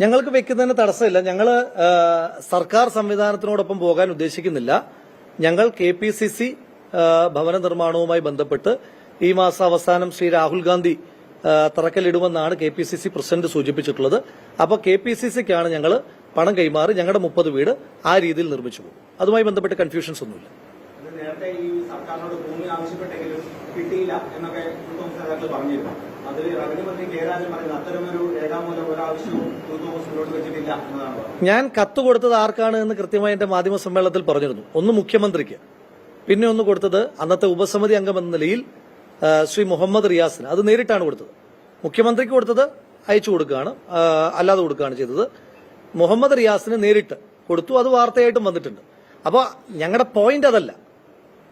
ഞങ്ങൾക്ക് വെക്കുന്നതിന് തടസ്സമില്ല. ഞങ്ങൾ സർക്കാർ സംവിധാനത്തിനോടൊപ്പം പോകാൻ ഉദ്ദേശിക്കുന്നില്ല. ഞങ്ങൾ കെ പി സി സി ഭവന നിർമ്മാണവുമായി ബന്ധപ്പെട്ട് ഈ മാസം അവസാനം Shri Rahul Gandhi തറക്കല്ലിടുമെന്നാണ് K P C C president സൂചിപ്പിച്ചിട്ടുള്ളത്. അപ്പോൾ കെ പി സി സിക്കാണ് ഞങ്ങൾ പണം കൈമാറി ഞങ്ങളുടെ മുപ്പത് വീട് ആ രീതിയിൽ നിർമ്മിച്ചു പോകും അതുമായി ബന്ധപ്പെട്ട് കൺഫ്യൂഷൻസ് ഒന്നുമില്ല. നേരത്തെ ഈ സർക്കാരിനോട് ഭൂമി ആവശ്യപ്പെട്ടെങ്കിലും കിട്ടിയില്ല എന്നൊക്കെ പറഞ്ഞിരുന്നു. അതിൽ റവന്യൂ മന്ത്രി കെ പറയുന്നത് അത്തരമൊരു രേഖാമൂലം ഒരാവശ്യവും വെച്ചിട്ടില്ല ഞാൻ കത്ത് കൊടുത്തത് ആർക്കാണ് എന്ന് കൃത്യമായി എന്റെ മാധ്യമ സമ്മേളനത്തിൽ പറഞ്ഞിരുന്നു. ഒന്ന് മുഖ്യമന്ത്രിക്ക്. പിന്നെ ഒന്ന് കൊടുത്തത് അന്നത്തെ ഉപസമിതി അംഗം എന്ന നിലയിൽ ശ്രീ മുഹമ്മദ് റിയാസിന്. അത് നേരിട്ടാണ് കൊടുത്തത്. മുഖ്യമന്ത്രിക്ക് കൊടുത്തത് അയച്ചു കൊടുക്കുകയാണ് അല്ലാതെ കൊടുക്കുകയാണ് ചെയ്തത്. മുഹമ്മദ് റിയാസിന് നേരിട്ട് കൊടുത്തു. അത് വാർത്തയായിട്ടും വന്നിട്ടുണ്ട്. അപ്പോൾ ഞങ്ങളുടെ പോയിന്റ് അതല്ല.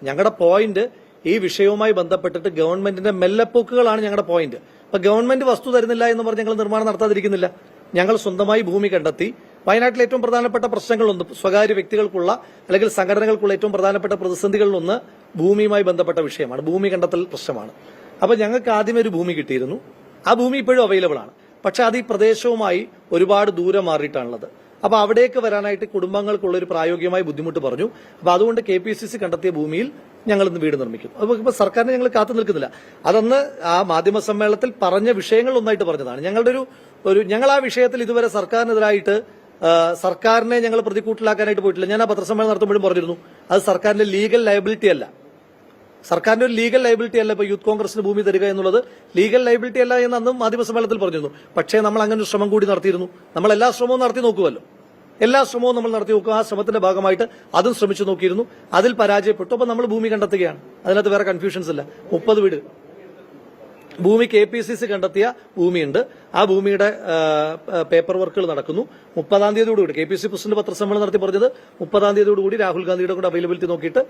ഞങ്ങളുടെ പോയിന്റ് ഈ വിഷയവുമായി ബന്ധപ്പെട്ടിട്ട് ഗവൺമെന്റിന്റെ മെല്ലപ്പോക്കുകളാണ് ഞങ്ങളുടെ പോയിന്റ് അപ്പൊ ഗവൺമെന്റ് വസ്തു തരുന്നില്ല എന്ന് പറഞ്ഞ് ഞങ്ങൾ നിർമ്മാണം നടത്താതിരിക്കുന്നില്ല. ഞങ്ങൾ സ്വന്തമായി ഭൂമി കണ്ടെത്തി. വയനാട്ടിലെ ഏറ്റവും പ്രധാനപ്പെട്ട പ്രശ്നങ്ങളൊന്ന് സ്വകാര്യ വ്യക്തികൾക്കുള്ള അല്ലെങ്കിൽ സംഘടനകൾക്കുള്ള ഏറ്റവും പ്രധാനപ്പെട്ട പ്രതിസന്ധികളിലൊന്ന് ഭൂമിയുമായി ബന്ധപ്പെട്ട വിഷയമാണ്. ഭൂമി കണ്ടെത്തൽ പ്രശ്നമാണ്. അപ്പൊ ഞങ്ങൾക്ക് ആദ്യമേ ഒരു ഭൂമി കിട്ടിയിരുന്നു. ആ ഭൂമി ഇപ്പോഴും അവൈലബിൾ ആണ്. പക്ഷെ അത് ഈ പ്രദേശവുമായി ഒരുപാട് ദൂരം മാറിയിട്ടാണുള്ളത്. അപ്പൊ അവിടേക്ക് വരാനായിട്ട് കുടുംബങ്ങൾക്കുള്ള ഒരു പ്രായോഗികമായ ബുദ്ധിമുട്ട് പറഞ്ഞു. അപ്പൊ അതുകൊണ്ട് കെ പി സി സി കണ്ടെത്തിയ ഭൂമിയിൽ ഞങ്ങൾ ഇന്ന് വീട് നിർമ്മിക്കും അപ്പൊ ഇപ്പൊ സർക്കാരിനെ ഞങ്ങൾ കാത്തു നിൽക്കുന്നില്ല. അതന്ന് ആ മാധ്യമ സമ്മേളനത്തിൽ പറഞ്ഞ വിഷയങ്ങൾ ഒന്നായിട്ട് പറഞ്ഞതാണ്. ഞങ്ങളുടെ ഒരു ഒരു ഞങ്ങൾ ആ വിഷയത്തിൽ ഇതുവരെ സർക്കാരിനെതിരായിട്ട് സർക്കാരിനെ ഞങ്ങൾ പ്രതികൂട്ടിലാക്കാനായിട്ട് പോയിട്ടില്ല. ഞാൻ ആ പത്രസമ്മേളനം നടത്തുമ്പോഴും പറഞ്ഞിരുന്നു. അത് സർക്കാരിന്റെ ലീഗൽ ലയബിലിറ്റി അല്ല. സർക്കാരിന്റെ ഒരു ലീഗൽ ലയബിലിറ്റി അല്ല ഇപ്പൊ യൂത്ത് കോൺഗ്രസിന് ഭൂമി തരിക എന്നുള്ളത്. ലീഗൽ ലയബിലിറ്റി അല്ല എന്ന് അന്നും മാധ്യമ സമ്മേളനത്തിൽ പറഞ്ഞിരുന്നു. പക്ഷേ നമ്മൾ അങ്ങനെ ഒരു ശ്രമം കൂടി നടത്തിയിരുന്നു. നമ്മൾ എല്ലാ ശ്രമവും നടത്തി നോക്കുമല്ലോ എല്ലാ ശ്രമവും നമ്മൾ നടത്തി നോക്കുക. ആ ശ്രമത്തിന്റെ ഭാഗമായിട്ട് അതും ശ്രമിച്ചു നോക്കിയിരുന്നു. അതിൽ പരാജയപ്പെട്ടു. അപ്പൊ നമ്മൾ ഭൂമി കണ്ടെത്തുകയാണ്. അതിനകത്ത് വേറെ കൺഫ്യൂഷൻസ് ഇല്ല. മുപ്പത് വീട്. ഭൂമി കെ പി സി സി കണ്ടെത്തിയ ഭൂമിയുണ്ട്. ആ ഭൂമിയുടെ പേപ്പർ വർക്കുകൾ നടക്കുന്നു. മുപ്പതാം തീയതിയോടുകൂടി കെ പി സി പ്രസിഡന്റ് പത്രസമ്മേളനം നടത്തി പറഞ്ഞത് മുപ്പതാം തീയതിയോടുകൂടി രാഹുൽ ഗാന്ധിയുടെ കൂടെ അവൈലബിലിറ്റി നോക്കിയിട്ട്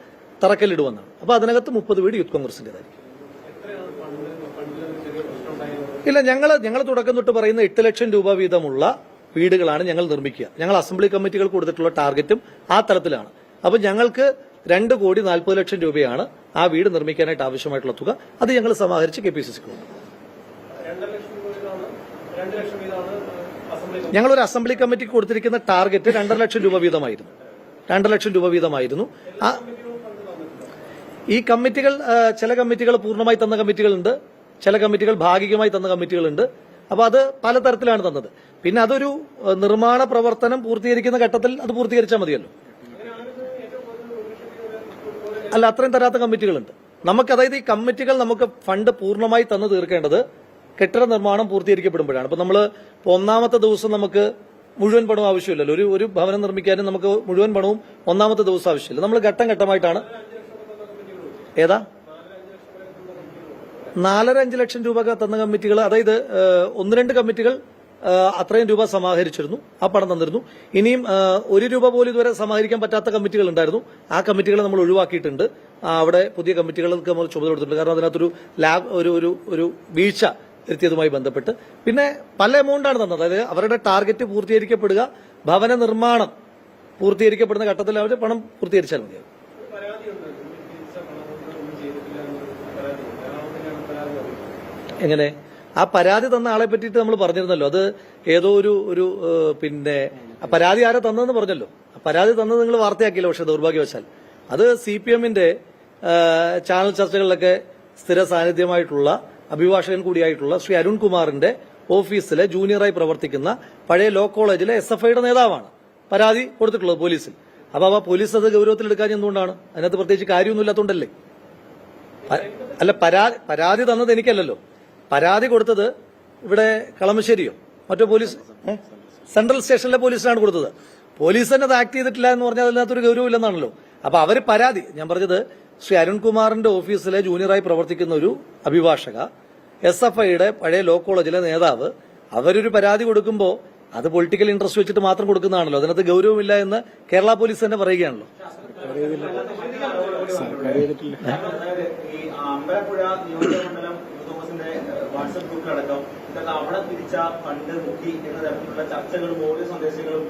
തറക്കല്ലിടുവെന്നാണ് അപ്പൊ അതിനകത്ത് മുപ്പത് വീട് യൂത്ത് കോൺഗ്രസിന്റേതായിരിക്കും ഇല്ല ഞങ്ങൾ ഞങ്ങൾ തുടക്കം തൊട്ട് പറയുന്ന എട്ട് ലക്ഷം രൂപ വീതമുള്ള വീടുകളാണ് ഞങ്ങൾ നിർമ്മിക്കുക. ഞങ്ങൾ അസംബ്ലി കമ്മിറ്റികൾ കൊടുത്തിട്ടുള്ള ടാർഗറ്റും ആ തരത്തിലാണ് അപ്പോൾ ഞങ്ങൾക്ക് രണ്ട് കോടി നാൽപ്പത് ലക്ഷം രൂപയാണ് ആ വീട് നിർമ്മിക്കാനായിട്ട് ആവശ്യമായിട്ടുള്ള തുക. അത് ഞങ്ങൾ സമാഹരിച്ച് കെ പി സി സിക്ക് ഞങ്ങൾ ഒരു അസംബ്ലി കമ്മിറ്റിക്ക് കൊടുത്തിരിക്കുന്ന ടാർഗറ്റ് രണ്ടര ലക്ഷം രൂപ വീതമായിരുന്നു. രണ്ടര ലക്ഷം രൂപ വീതമായിരുന്നു. ആ ഈ കമ്മിറ്റികൾ ചില കമ്മിറ്റികൾ പൂർണമായി തന്ന കമ്മിറ്റികളുണ്ട്. ചില കമ്മിറ്റികൾ ഭാഗികമായി തന്ന കമ്മിറ്റികളുണ്ട്. അപ്പൊ അത് പലതരത്തിലാണ് തന്നത്. പിന്നെ അതൊരു നിർമ്മാണ പ്രവർത്തനം പൂർത്തീകരിക്കുന്ന ഘട്ടത്തിൽ അത് പൂർത്തീകരിച്ചാൽ മതിയല്ലോ. അല്ല അത്രയും തരാത്ത കമ്മിറ്റികളുണ്ട്. നമുക്ക് അതായത് ഈ കമ്മിറ്റികൾ നമുക്ക് ഫണ്ട് പൂർണമായി തന്നു തീർക്കേണ്ടത് കെട്ടിട നിർമ്മാണം പൂർത്തീകരിക്കപ്പെടുമ്പോഴാണ്. അപ്പൊ നമ്മൾ ഒന്നാമത്തെ ദിവസം നമുക്ക് മുഴുവൻ പണവും ആവശ്യമില്ലല്ലോ. ഒരു ഒരു ഭവനം നിർമ്മിക്കാനും നമുക്ക് മുഴുവൻ പണവും ഒന്നാമത്തെ ദിവസം ആവശ്യമില്ല. നമ്മൾ ഘട്ടം ഘട്ടമായിട്ടാണ്. ഏതാ? നാലര അഞ്ച് ലക്ഷം രൂപ തന്ന കമ്മിറ്റികൾ അതായത് ഒന്ന് രണ്ട് കമ്മിറ്റികൾ അത്രയും രൂപ സമാഹരിച്ചിരുന്നു ആ പണം തന്നിരുന്നു. ഇനിയും ഒരു രൂപ പോലും ഇതുവരെ സമാഹരിക്കാൻ പറ്റാത്ത കമ്മിറ്റികൾ ഉണ്ടായിരുന്നു. ആ കമ്മിറ്റികളെ നമ്മൾ ഒഴിവാക്കിയിട്ടുണ്ട്. അവിടെ പുതിയ കമ്മിറ്റികൾക്ക് നമ്മൾ ചുമതല കൊടുത്തിട്ടുണ്ട്. കാരണം അതിനകത്തൊരു ലാബ് ഒരു ഒരു ഒരു വീഴ്ച വരുത്തിയതുമായി ബന്ധപ്പെട്ട്. പിന്നെ പല എമൗണ്ടാണ് തന്നത്. അതായത് അവരുടെ ടാർഗറ്റ് പൂർത്തീകരിക്കപ്പെടുക ഭവന നിർമ്മാണം പൂർത്തീകരിക്കപ്പെടുന്ന ഘട്ടത്തിൽ അവർ പണം പൂർത്തീകരിച്ചാൽ മതിയാവും എങ്ങനെ? ആ പരാതി തന്ന ആളെ പറ്റിയിട്ട് നമ്മൾ പറഞ്ഞിരുന്നല്ലോ. അത് ഏതോ ഒരു ഒരു പിന്നെ പരാതി ആരാ തന്നതെന്ന് പറഞ്ഞല്ലോ. പരാതി തന്നത് നിങ്ങൾ വാർത്തയാക്കിയില്ല പക്ഷെ ദൗർഭാഗ്യവശാൽ. അത് സി പി എമ്മിന്റെ ചാനൽ ചർച്ചകളിലൊക്കെ സ്ഥിര സാന്നിധ്യമായിട്ടുള്ള അഭിഭാഷകൻ കൂടിയായിട്ടുള്ള ശ്രീ അരുൺകുമാറിന്റെ ഓഫീസിലെ ജൂനിയറായി പ്രവർത്തിക്കുന്ന പഴയ ലോ കോളേജിലെ എസ് എഫ് ഐയുടെ നേതാവാണ് പരാതി കൊടുത്തിട്ടുള്ളത് പോലീസിൽ. അപ്പൊ ആ പോലീസ് അത് ഗൗരവത്തിലെടുക്കാൻ എന്തുകൊണ്ടാണ്? അതിനകത്ത് പ്രത്യേകിച്ച് കാര്യമൊന്നുമില്ലാത്തതുകൊണ്ടല്ലേ അല്ല പരാതി പരാതി തന്നത് എനിക്കല്ലല്ലോ. പരാതി കൊടുത്തത് ഇവിടെ കളമശ്ശേരിയോ? മറ്റോ പോലീസ്? സെൻട്രൽ സ്റ്റേഷനിലെ പോലീസിനാണ് കൊടുത്തത്. പോലീസ് തന്നെ അത് ആക്ട് ചെയ്തിട്ടില്ല എന്ന് പറഞ്ഞാൽ അതിനകത്തൊരു ഗൗരവമില്ലെന്നാണല്ലോ. അപ്പൊ അവർ പരാതി. ഞാൻ പറഞ്ഞത് ശ്രീ അരുൺകുമാറിന്റെ ഓഫീസിലെ ജൂനിയറായി പ്രവർത്തിക്കുന്ന ഒരു അഭിഭാഷക എസ് എഫ് ഐയുടെ പഴയ ലോ കോളേജിലെ നേതാവ് അവരൊരു പരാതി കൊടുക്കുമ്പോൾ അത് പൊളിറ്റിക്കൽ ഇൻട്രസ്റ്റ് വെച്ചിട്ട് മാത്രം കൊടുക്കുന്നതാണല്ലോ. അതിനകത്ത് ഗൗരവമില്ല എന്ന് കേരള പോലീസ് തന്നെ പറയുകയാണല്ലോ. അമ്പലപ്പുഴ കോൺഗ്രസിന്റെ വാട്സപ്പ് ഗ്രൂപ്പിലടക്കം ഇതൊക്കെ അവിടെ തിരിച്ച ഫണ്ട് മുക്കി എന്ന തരത്തിലുള്ള ചർച്ചകളും ഓരോ സന്ദേശങ്ങളും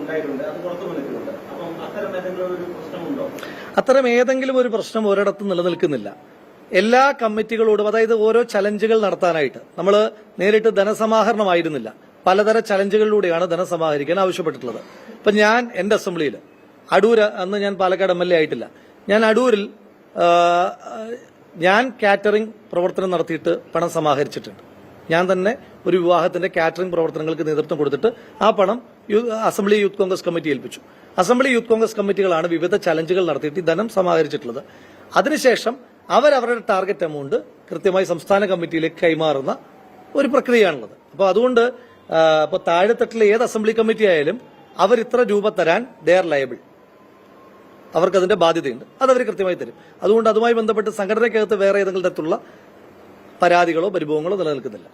ഉണ്ടായിട്ടുണ്ട്. അത് പുറത്തു വന്നിട്ടുണ്ട് അപ്പം അത്തരം ഏതെങ്കിലും ഒരു പ്രശ്നമുണ്ടോ? അത്തരം ഏതെങ്കിലും ഒരു പ്രശ്നം ഒരിടത്തും നിലനിൽക്കുന്നില്ല. എല്ലാ കമ്മിറ്റികളോടും അതായത് ഓരോ ചലഞ്ചുകൾ നടത്താനായിട്ട് നമ്മൾ നേരിട്ട് ധനസമാഹരണമായിരുന്നില്ല. പലതര ചലഞ്ചുകളിലൂടെയാണ് ധനസമാഹരിക്കാൻ ആവശ്യപ്പെട്ടിട്ടുള്ളത്. ഇപ്പൊ ഞാൻ എന്റെ അസംബ്ലിയിൽ അടൂര് അന്ന് ഞാൻ പാലക്കാട് എം ആയിട്ടില്ല. ഞാൻ അടൂരിൽ ഞാൻ കാറ്ററിംഗ് പ്രവർത്തനം നടത്തിയിട്ട് പണം സമാഹരിച്ചിട്ടുണ്ട്. ഞാൻ തന്നെ ഒരു വിവാഹത്തിന്റെ കാറ്ററിംഗ് പ്രവർത്തനങ്ങൾക്ക് നേതൃത്വം കൊടുത്തിട്ട് ആ പണം അസംബ്ലി യൂത്ത് കോൺഗ്രസ് കമ്മിറ്റി ഏൽപ്പിച്ചു. അസംബ്ലി യൂത്ത് കോൺഗ്രസ് കമ്മിറ്റികളാണ് വിവിധ ചലഞ്ചുകൾ നടത്തിയിട്ട് ധനം സമാഹരിച്ചിട്ടുള്ളത്. അതിനുശേഷം അവരവരുടെ ടാർഗറ്റ് എമൗണ്ട് കൃത്യമായി സംസ്ഥാന കമ്മിറ്റിയിലേക്ക് കൈമാറുന്ന ഒരു പ്രക്രിയയാണുള്ളത്. അപ്പോൾ അതുകൊണ്ട് ഇപ്പോൾ താഴെത്തട്ടിലെ ഏത് അസംബ്ലി കമ്മിറ്റി ആയാലും അവർ ഇത്ര രൂപ തരാൻ ദേ ആർ ലയബിൾ അവർക്ക് അതിന്റെ ബാധ്യതയുണ്ട്. അത് അവർ കൃത്യമായി തരും. അതുകൊണ്ട് അതുമായി ബന്ധപ്പെട്ട് സംഘടനയ്ക്കകത്ത് വേറെ ഏതെങ്കിലും തരത്തിലുള്ള പരാതികളോ പരിഭവങ്ങളോ നിലനിൽക്കുന്നില്ല.